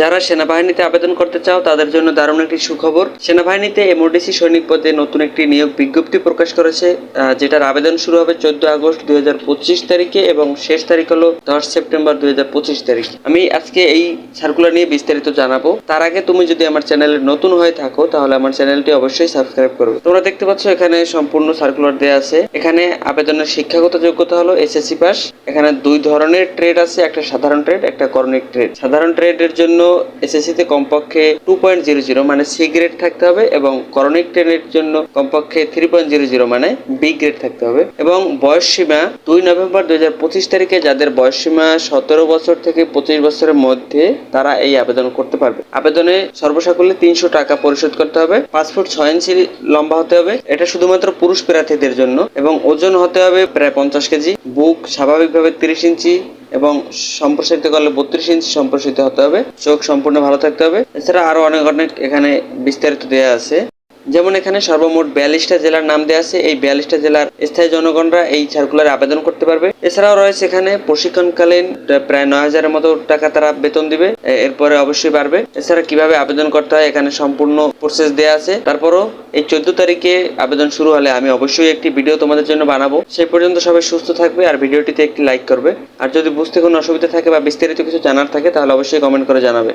যারা সেনাবাহিনীতে আবেদন করতে চাও, তাদের জন্য দারুণ একটি সুখবর। সেনাবাহিনীতে এমওডিসি সৈনিক পদে নতুন একটি নিয়োগ বিজ্ঞপ্তি প্রকাশ করেছে যেটার আবেদন শুরু হবে চোদ্দ আগস্ট দুই হাজার পঁচিশ তারিখে এবং শেষ তারিখ হলো দশ সেপ্টেম্বর দু হাজার পঁচিশ তারিখ। আমি আজকে এই সার্কুলার নিয়ে বিস্তারিত জানাব। তার আগে তুমি যদি আমার চ্যানেলে নতুন হয়ে থাকো, তাহলে আমার চ্যানেলটি অবশ্যই সাবস্ক্রাইব করবে। তোমরা দেখতে পাচ্ছ এখানে সম্পূর্ণ সার্কুলার দেওয়া আছে। এখানে আবেদনের শিক্ষাগত যোগ্যতা হলো এসএসসি পাস। এখানে দুই ধরনের ট্রেড আছে, একটা সাধারণ ট্রেড, একটা করণিক ট্রেড। সাধারণ ট্রেডের জন্য এসএসসি তে কমপক্ষে টু পয়েন্ট জিরো জিরো মানে সি গ্রেড থাকতে হবে এবং করণিক ট্রেডের জন্য কমপক্ষে থ্রি পয়েন্ট জিরো জিরো মানে বি গ্রেড থাকতে হবে। এবং বয়স সীমা দুই নভেম্বর দুই হাজার পঁচিশ তারিখে যাদের বয়স সীমা সতেরো বছর থেকে পঁচিশ বছরের মধ্যে তারা এই আবেদন করতে পারবে। আবেদনে সর্বসাকুল্যে তিনশো টাকা পরিশোধ করতে হবে পাঁচ ফুট ছয় ইঞ্চি লম্বা হতে হবে, এটা শুধুমাত্র পুরুষ প্রার্থীদের জন্য এবং ওজন হতে হবে প্রায় পঞ্চাশ কেজি, বুক স্বাভাবিকভাবে তিরিশ ইঞ্চি এবং সম্প্রসারিত করলে বত্রিশ ইঞ্চি সম্প্রসারিত হতে হবে। চোখ সম্পূর্ণ ভালো থাকতে হবে। এছাড়া আরও অনেক অনেক এখানে বিস্তারিত দেওয়া আছে। যেমন এখানে সর্বমোট বিয়াল্লিশটা জেলার নাম দেওয়া আছে। এই বিয়াল্লিশটা জেলার স্থায়ী জনগণরা এই সার্কুলারে আবেদন করতে পারবে। এছাড়াও রয়েছে এখানে প্রশিক্ষণকালীন প্রায় নয় হাজারের মতো টাকা তারা বেতন দিবে। এরপরে অবশ্যই বাড়বে। এছাড়া কীভাবে আবেদন করতে হয় এখানে সম্পূর্ণ প্রসেস দেওয়া আছে। তারপরও এই চোদ্দ তারিখে আবেদন শুরু হলে আমি অবশ্যই একটি ভিডিও তোমাদের জন্য বানাবো। সেই পর্যন্ত সবাই সুস্থ থাকবে আর ভিডিওটিতে একটি লাইক করবে। আর যদি বুঝতে কোনো অসুবিধা থাকে বা বিস্তারিত কিছু জানার থাকে তাহলে অবশ্যই কমেন্ট করে জানাবে।